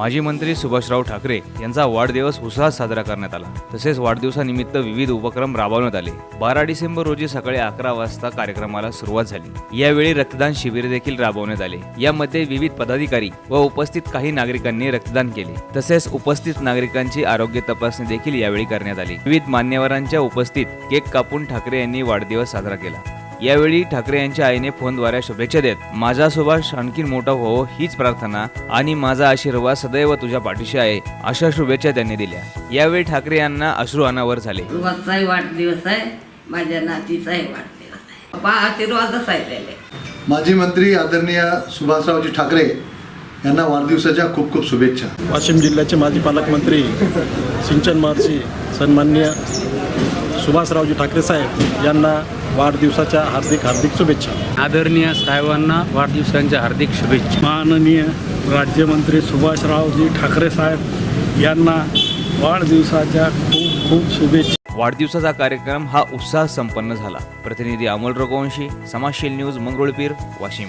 माजी मंत्री सुभाषराव ठाकरे यांचा वाढदिवस उत्साहात साजरा करण्यात आला. तसेच वाढदिवसानिमित्त विविध उपक्रम राबवण्यात आले. बारा डिसेंबर रोजी सकाळी अकरा वाजता कार्यक्रमाला सुरुवात झाली. यावेळी रक्तदान शिबिर देखील राबवण्यात आले. यामध्ये विविध पदाधिकारी व उपस्थित काही नागरिकांनी रक्तदान केले. तसेच उपस्थित नागरिकांची आरोग्य तपासणी देखील यावेळी करण्यात आली. विविध मान्यवरांच्या उपस्थित केक कापून ठाकरे यांनी वाढदिवस साजरा केला. यावेळी ठाकरे यांच्या आईने फोनद्वारे शुभेच्छा देत माझा सुभाष आणखीन मोठा हो हीच प्रार्थना आणि माझा आशीर्वाद सदैव तुझ्या पाठीशी आहे अशा शुभेच्छा त्यांनी दिल्या. यावेळी ठाकरे यांना अश्रू अनावर झाले. सुभाषचाही वाढदिवस आहे माझ्या नातीचाही वाढदिवस आहे. आशीर्वादच आहे त्याले. माजी मंत्री आदरणीय सुभाषरावजी ठाकरे यांना वाढदिवसाच्या खूप खूप शुभेच्छा. वाशिम जिल्ह्याचे माजी पालकमंत्री सिंचन महर्षी सन्माननीय सुभाषरावजी ठाकरे साहेब यांना वाढदिवसाच्या हार्दिक हार्दिक शुभेच्छा. आदरणीय साहेबांना वाढदिवसांच्या हार्दिक शुभेच्छा. माननीय राज्यमंत्री सुभाषरावजी ठाकरे साहेब यांना वाढदिवसाच्या खूप खूप शुभेच्छा. वाढदिवसाचा कार्यक्रम हा उत्साह संपन्न झाला. प्रतिनिधी अमोल रघुवंशी समाजशील न्यूज मंगरुळपीर वाशिम.